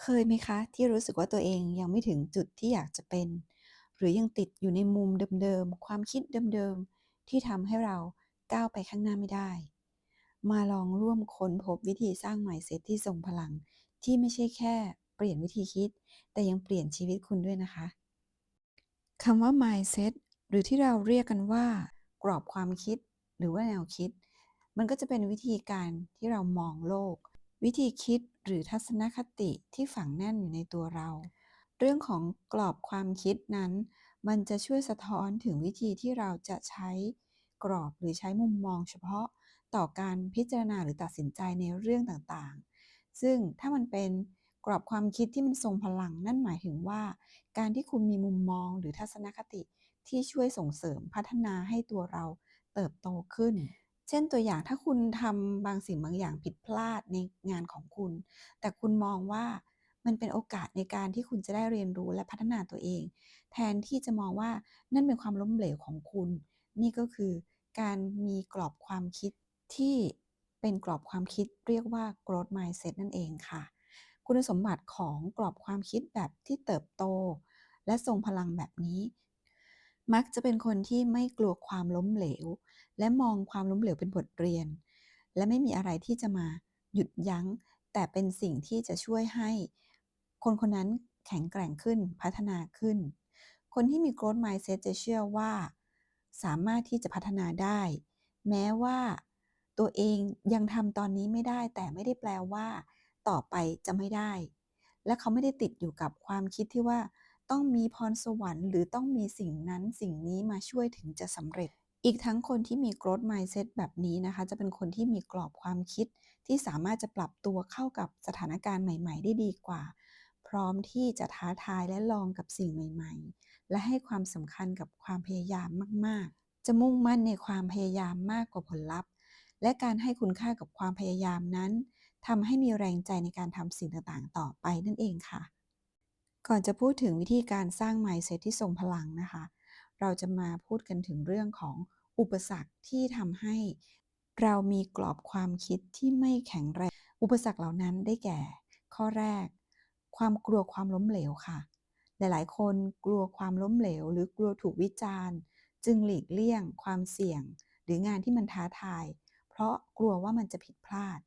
เคยไหมคะที่รู้สึกว่าตัวเองยังไม่ถึงจุดที่อยากจะเป็น หรือยังติดอยู่ในมุมเดิมๆ ความคิดเดิมๆ ที่ทำให้เราก้าวไปข้างหน้าไม่ได้ มาลองร่วมค้นพบวิธีสร้าง mindset ที่ทรงพลัง ที่ไม่ใช่แค่เปลี่ยนวิธีคิด แต่ยังเปลี่ยนชีวิตคุณด้วยนะคะคำว่า mindset หรือที่เราเรียกกันว่า กรอบความคิดหรือว่าแนวคิด มันก็จะเป็นวิธีการที่เรามองโลก วิธีคิดหรือทัศนคติที่ฝังแน่นอยู่ในตัวเรา เรื่องของกรอบความคิดนั้น มันจะช่วยสะท้อนถึงวิธีที่เราจะใช้กรอบหรือใช้มุมมองเฉพาะต่อการพิจารณาหรือตัดสินใจในเรื่องต่างๆ ซึ่งถ้ามันเป็นกรอบความคิดที่มันทรงพลังนั่นหมายถึงว่า การที่คุณมีมุมมองหรือทัศนคติที่ช่วยส่งเสริมพัฒนาให้ตัวเราเติบโตขึ้น เช่นตัวอย่างถ้าคุณทำบางสิ่งบางอย่างผิดพลาดในงานของคุณ แต่คุณมองว่ามันเป็นโอกาสในการที่คุณจะได้เรียนรู้และพัฒนาตัวเอง แทนที่จะมองว่านั่นเป็นความล้มเหลวของคุณ นี่ก็คือการมีกรอบความคิดที่เป็นกรอบความคิดเรียกว่า growth mindset นั่นเองค่ะ คุณสมบัติของกรอบความคิดแบบที่เติบโต และทรงพลังแบบนี้ มักจะเป็นคนที่ไม่กลัวความล้มเหลว และมองความล้มเหลวเป็นบทเรียน และไม่มีอะไรที่จะมาหยุดยัง้ง แต่เป็นสิ่งที่จะช่วยให้ คนคนนั้นแข็งแกร่งขึ้นพัฒนาขึ้น คนที่มี growth mindset จะเชื่อว่า สามารถที่จะพัฒนาได้ แม้ว่าตัวเองยังทำตอนนี้ไม่ได้ แต่ไม่ได้แปลว่า ต่อไปจะไม่ได้ และเขาไม่ได้ติดอยู่กับความคิดที่ว่า ต้องมีพรสวรรค์ หรือต้องมีสิ่งนั้นสิ่งนี้มาช่วยถึงจะสำเร็จ อีกทั้งคนที่มี growth mindset แบบนี้นะคะ จะเป็นคนที่มีกรอบความคิด ที่สามารถจะปรับตัวเข้ากับสถานการณ์ใหม่ ๆ ได้ดีกว่า พร้อมที่จะท้าทายและลองกับสิ่งใหม่ ๆ และให้ความสำคัญกับความพยายามมาก ๆ จะมุ่งมั่นในความพยายามมากกว่าผลลัพธ์ และการให้คุณค่ากับความพยายามนั้นทำให้มีแรงใจในการทำสิ่งต่างๆ ต่อไปนั่นเองค่ะ ก่อนจะพูดถึงวิธีการสร้าง mindset ที่ทรงพลังนะคะ เราจะมาพูดกันถึงเรื่องของอุปสรรคที่ทำให้เรามีกรอบความคิดที่ไม่แข็งแรง อุปสรรคเหล่านั้นได้แก่ ข้อแรก ความกลัวความล้มเหลวค่ะ หลายๆ คนกลัวความล้มเหลว หรือกลัวถูกวิจารณ์ จึงหลีกเลี่ยง ความเสี่ยง หรืองานที่มันท้าทาย เพราะกลัวว่ามันจะผิดพลาด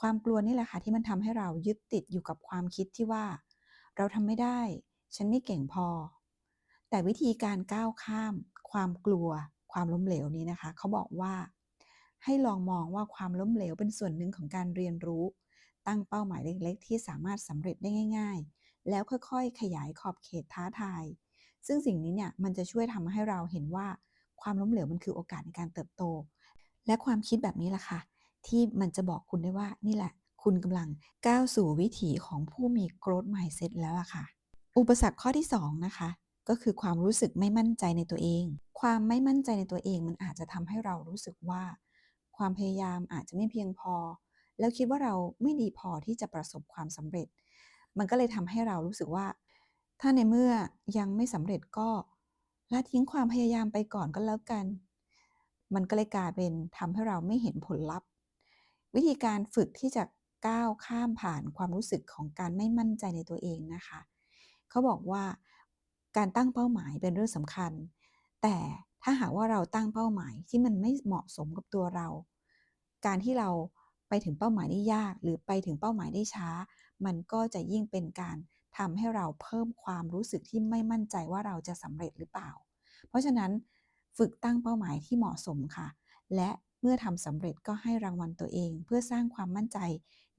ความกลัวนี่แหละค่ะที่มันทำให้เรายึดติดอยู่กับความคิดที่ว่า เราทำไม่ได้ ฉันไม่เก่งพอ แต่วิธีการก้าวข้าม ความกลัว ความล้มเหลวนี้นะคะ เขาบอกว่า ให้ลองมองว่าความล้มเหลวเป็นส่วนหนึ่งของการเรียนรู้ ตั้งเป้าหมายเล็กๆ ที่สามารถสำเร็จได้ง่าย ๆ แล้วค่อยๆ ขยายขอบเขตท้าทาย ซึ่งสิ่งนี้เนี่ยมันจะช่วยทำให้เราเห็นว่าความล้มเหลวมันคือโอกาสในการเติบโต และความคิดแบบนี้แหละค่ะ ที่มันจะบอกคุณได้ว่านี่แหละ คุณกำลังก้าวสู่วิถีของผู้มี growth mindset แล้วล่ะค่ะ อุปสรรคข้อที่ 2 นะคะ ก็คือความรู้สึกไม่มั่นใจในตัวเอง ความไม่มั่นใจในตัวเองมันอาจจะทำให้เรารู้สึกว่า ความพยายามอาจจะไม่เพียงพอ แล้วคิดว่าเราไม่ดีพอที่จะประสบความสำเร็จ มันก็เลยทำให้เรารู้สึกว่า ถ้าในเมื่อยังไม่สำเร็จก็ละทิ้งความพยายามไปก่อนก็แล้วกัน มันก็เลยกลายเป็นทำให้เราไม่เห็นผลลัพธ์ วิธีการฝึกที่จะก้าวข้ามผ่านความรู้สึกของการไม่มั่นใจในตัวเองนะคะ เขาบอกว่า การตั้งเป้าหมายเป็นเรื่องสำคัญ แต่ถ้าหากว่าเราตั้งเป้าหมายที่มันไม่เหมาะสมกับตัวเรา การที่เราไปถึงเป้าหมายได้ยาก หรือไปถึงเป้าหมายได้ช้า มันก็จะยิ่งเป็นการทำให้เราเพิ่มความรู้สึกที่ไม่มั่นใจว่าเราจะสำเร็จหรือเปล่า เพราะฉะนั้นฝึกตั้งเป้าหมายที่เหมาะสมค่ะ และเมื่อทำสำเร็จก็ให้รางวัลตัวเอง เพื่อสร้างความมั่นใจ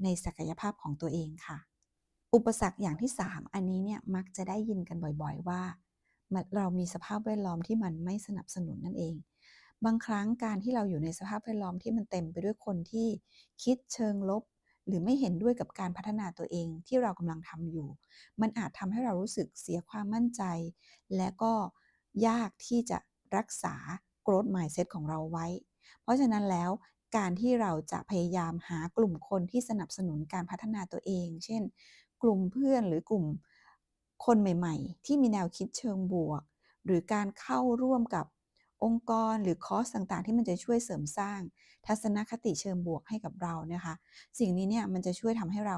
ในศักยภาพของตัวเองค่ะ อุปสรรคอย่างที่ 3 อันนี้เนี่ยมักจะได้ยินกันบ่อยๆว่า เรามีสภาพแวดล้อมที่มันไม่สนับสนุนนั่นเอง บางครั้งการที่เราอยู่ในสภาพแวดล้อมที่มันเต็มไปด้วยคนที่คิดเชิงลบ หรือไม่เห็นด้วยกับการพัฒนาตัวเองที่เรากำลังทำอยู่ มันอาจทำให้เรารู้สึกเสียความมั่นใจ และก็ยากที่จะรักษา growth mindset ของเราไว้ เพราะฉะนั้นแล้วการที่เราจะพยายามหากลุ่มคนที่สนับสนุนการพัฒนาตัวเอง เช่น กลุ่มเพื่อนหรือกลุ่มคนใหม่ ๆ ที่มีแนวคิดเชิงบวก หรือการเข้าร่วมกับองค์กรหรือคอร์สต่างๆ ที่มันจะช่วยเสริมสร้าง ทัศนคติเชิงบวกให้กับเรานะคะ สิ่งนี้เนี่ยมันจะช่วยทำให้เรา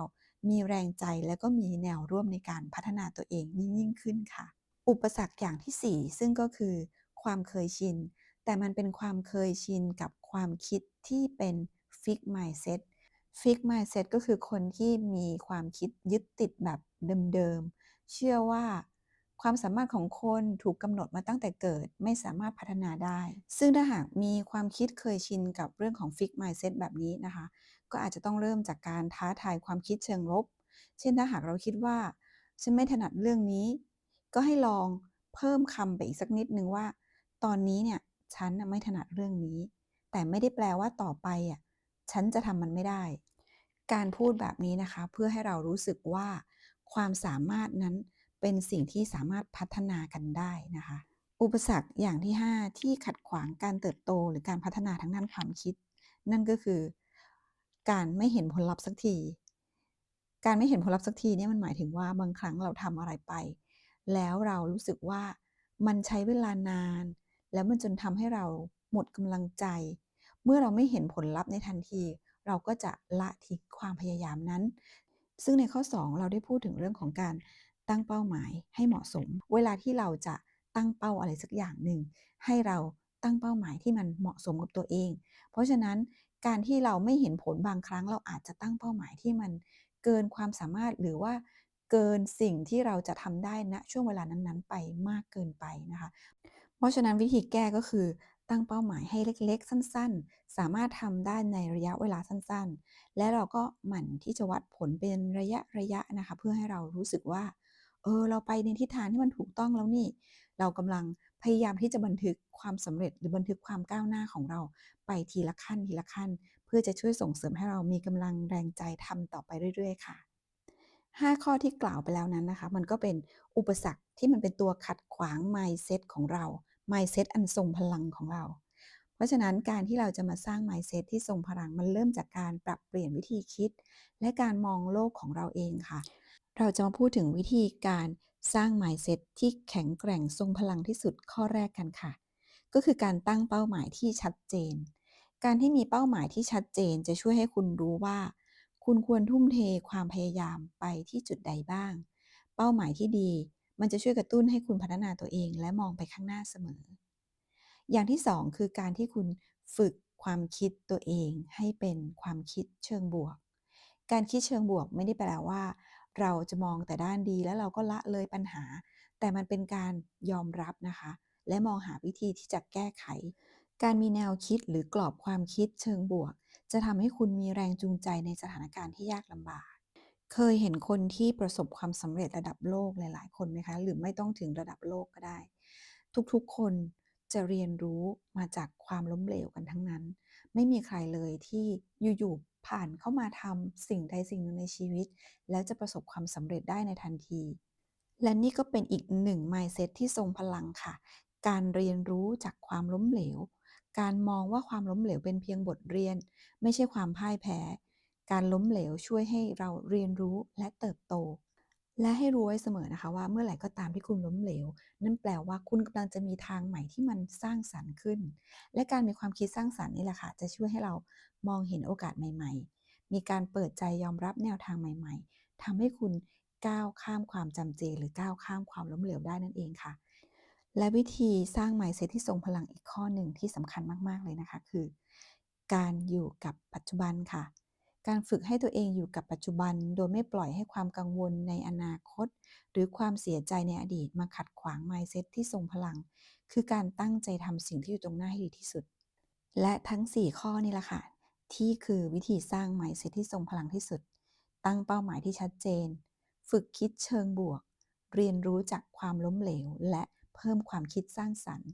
มีแรงใจและก็มีแนวร่วมในการพัฒนาตัวเองยิ่งยิ่งขึ้นค่ะ อุปสรรคอย่างที่ 4 ซึ่งก็คือความเคยชิน แต่มันเป็นความเคยชินกับความคิดที่เป็น Fixed Mindset Fixed Mindset ก็คือคนที่มีความคิดยึดติดแบบเดิมๆ เชื่อว่าความสามารถของคนถูกกำหนดมาตั้งแต่เกิดไม่สามารถพัฒนาได้ ซึ่งถ้าหากมีความคิดเคยชินกับเรื่องของ Fixed Mindset แบบนี้นะคะ ก็อาจจะต้องเริ่มจากการท้าทายความคิดเชิงลบ เช่นถ้าหากเราคิดว่า ฉันไม่ถนัดเรื่องนี้ ก็ให้ลองเพิ่มคำไปอีกสักนิดนึงว่า ตอนนี้เนี่ยฉันไม่ถนัดเรื่องนี้ แต่ไม่ได้แปลว่าต่อไปอะ ฉันจะทำมันไม่ได้ การพูดแบบนี้นะคะ เพื่อให้เรารู้สึกว่า ความสามารถนั้นเป็นสิ่งที่สามารถพัฒนากันได้นะคะ อุปสรรคอย่างที่ 5 ที่ขัดขวางการเติบโตหรือการพัฒนาทางด้านความคิด นั่นก็คือ การไม่เห็นผลลัพธ์สักที การไม่เห็นผลลัพธ์สักทีเนี่ยมันหมายถึงว่าบางครั้งเราทำอะไรไป แล้วเรารู้สึกว่ามันใช้เวลานาน แล้วมันจนทำให้เราหมดกำลังใจ เมื่อเราไม่เห็นผลลัพธ์ในทันที เราก็จะละทิ้งความพยายามนั้น ซึ่งในข้อ 2 เราได้พูดถึงเรื่องของการตั้งเป้าหมายให้เหมาะสม เวลาที่เราจะตั้งเป้าอะไรสักอย่างหนึ่งให้เราตั้งเป้าหมายที่มันเหมาะสมกับตัวเอง เพราะฉะนั้นการที่เราไม่เห็นผลบางครั้ง เราอาจจะตั้งเป้าหมายที่มันเกินความสามารถหรือว่าเกินสิ่งที่เราจะทำได้ณช่วงเวลานั้นๆ ไปมากเกินไปนะคะ เพราะฉะนั้นวิธีแก้ก็คือ ตั้งเป้าหมายให้เล็กๆ สั้นๆ สามารถทำได้ในระยะเวลาสั้นๆ และเราก็หมั่นที่จะวัดผลเป็นระยะๆนะคะ เพื่อให้เรารู้สึกว่า เออ เราไปในทิศทางที่มันถูกต้องแล้วนี่ เรากำลังพยายามที่จะบันทึกความสำเร็จหรือบันทึกความก้าวหน้าของเราไปทีละขั้นทีละขั้น เพื่อจะช่วยส่งเสริมให้เรามีกำลังแรงใจทำต่อไปเรื่อย ๆ ค่ะ5 ข้อที่กล่าวไปแล้วนั้นนะคะ มันก็เป็นอุปสรรคที่มันเป็นตัวขัดขวาง mindset ของเรา mindset อันทรงพลังของเรา เพราะฉะนั้นการที่เราจะมาสร้าง mindset ที่ทรงพลังมันเริ่มจากการปรับเปลี่ยนวิธีคิด และการมองโลกของเราเองค่ะ เราจะมาพูดถึงวิธีการสร้าง mindset ที่แข็งแกร่งทรงพลังที่สุดข้อแรกกันค่ะ ก็คือการตั้งเป้าหมายที่ชัดเจน การที่มีเป้าหมายที่ชัดเจนจะช่วยให้คุณรู้ว่า คุณควรทุ่มเทความพยายามไปที่จุดใดบ้าง เป้าหมายที่ดี มันจะช่วยกระตุ้นให้คุณพัฒนาตัวเอง และมองไปข้างหน้าเสมอ อย่างที่2คือการที่คุณฝึกความคิดตัวเองให้เป็นความคิดเชิงบวก การคิดเชิงบวกไม่ได้แปลว่า เราจะมองแต่ด้านดีแล้วเราก็ละเลยปัญหา แต่มันเป็นการยอมรับนะคะ และมองหาวิธีที่จะแก้ไข การมีแนวคิดหรือกรอบความคิดเชิงบวก จะทำให้คุณมีแรงจูงใจในสถานการณ์ที่ยากลำบาก เคยเห็นคนที่ประสบความสำเร็จระดับโลกหลาย ๆ คนไหมคะ หรือไม่ต้องถึงระดับโลกก็ได้ ทุกๆ คนจะเรียนรู้มาจากความล้มเหลวกันทั้งนั้น ไม่มีใครเลยที่อยู่ ๆ ผ่านเข้ามาทำสิ่งใดสิ่งหนึ่งในชีวิต แล้วจะประสบความสำเร็จได้ในทันที และนี่ก็เป็นอีกหนึ่ง mindset ที่ทรงพลังค่ะ การเรียนรู้จากความล้มเหลว การมองว่าความล้มเหลวเป็นเพียงบทเรียน ไม่ใช่ความพ่ายแพ้ การล้มเหลวช่วยให้เราเรียนรู้และเติบโต และให้รู้ไว้เสมอนะคะว่าเมื่อไหร่ก็ตามที่คุณล้มเหลว นั่นแปลว่าคุณกำลังจะมีทางใหม่ที่มันสร้างสรรค์ขึ้น และการมีความคิดสร้างสรรค์นี่แหละค่ะจะช่วยให้เรามองเห็นโอกาสใหม่ ๆ มีการเปิดใจยอมรับแนวทางใหม่ ๆทำให้คุณก้าวข้ามความจำเจ หรือก้าวข้ามความล้มเหลวได้นั่นเองค่ะ และวิธีสร้าง mindset ที่ทรงพลังอีกข้อหนึ่งที่สำคัญมาก ๆ เลยนะคะ คือ การอยู่กับปัจจุบันค่ะ การฝึกให้ตัวเองอยู่กับปัจจุบัน โดยไม่ปล่อยให้ความกังวลในอนาคต หรือความเสียใจในอดีตมาขัดขวาง mindset ที่ทรงพลัง คือการตั้งใจทำสิ่งที่อยู่ตรงหน้าให้ดีที่สุด และทั้ง 4 ข้อนี่แหละค่ะ ที่คือวิธีสร้าง mindset ที่ทรงพลังที่สุด ตั้งเป้าหมายที่ชัดเจน ฝึกคิดเชิงบวก เรียนรู้จากความล้มเหลว และเพิ่มความคิดสร้างสรรค์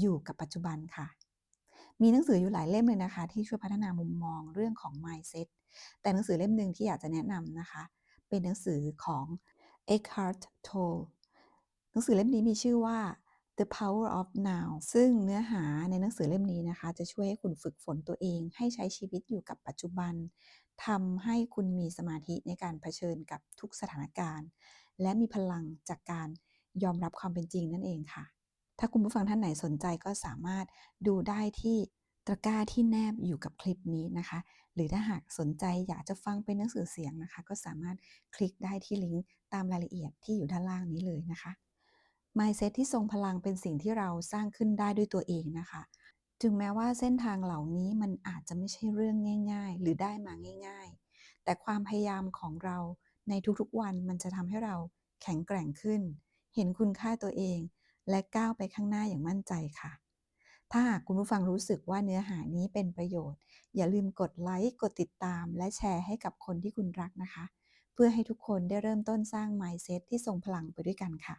อยู่กับปัจจุบันค่ะ มีหนังสืออยู่หลายเล่มเลยนะคะ ที่ช่วยพัฒนามุมมองเรื่องของ mindset แต่หนังสือเล่มหนึ่งที่อยากจะแนะนำนะคะ เป็นหนังสือของ Eckhart Tolle หนังสือเล่มนี้มีชื่อว่า The Power of Now ซึ่งเนื้อหาในหนังสือเล่มนี้นะคะ จะช่วยให้คุณฝึกฝนตัวเอง ให้ใช้ชีวิตอยู่กับปัจจุบันทำให้คุณมีสมาธิในการเผชิญกับทุกสถานการณ์ และมีพลังจากการยอมรับความเป็นจริงนั่นเองค่ะ ถ้าคุณผู้ฟังท่านไหนสนใจก็สามารถดูได้ที่ตะกร้าที่แนบอยู่กับคลิปนี้นะคะ หรือถ้าหากสนใจอยากจะฟังเป็นหนังสือเสียงนะคะ ก็สามารถคลิกได้ที่ลิงก์ตามรายละเอียดที่อยู่ด้านล่างนี้เลยนะคะ mindset ที่ทรงพลังเป็นสิ่งที่เราสร้างขึ้นได้ด้วยตัวเองนะคะ ถึงแม้ว่าเส้นทางเหล่านี้มันอาจจะไม่ใช่เรื่องง่าย ๆ หรือได้มาง่าย ๆ แต่ความพยายามของเราในทุกๆวันมันจะทำให้เราแข็งแกร่งขึ้น เห็นคุณค่าตัวเอง และก้าวไปข้างหน้าอย่างมั่นใจค่ะ ถ้าหากคุณผู้ฟังรู้สึกว่าเนื้อหานี้เป็นประโยชน์ อย่าลืมกดไลค์กดติดตาม และแชร์ให้กับคนที่คุณรักนะคะ เพื่อให้ทุกคนได้เริ่มต้นสร้าง mindset ที่ทรงพลังไปด้วยกันค่ะ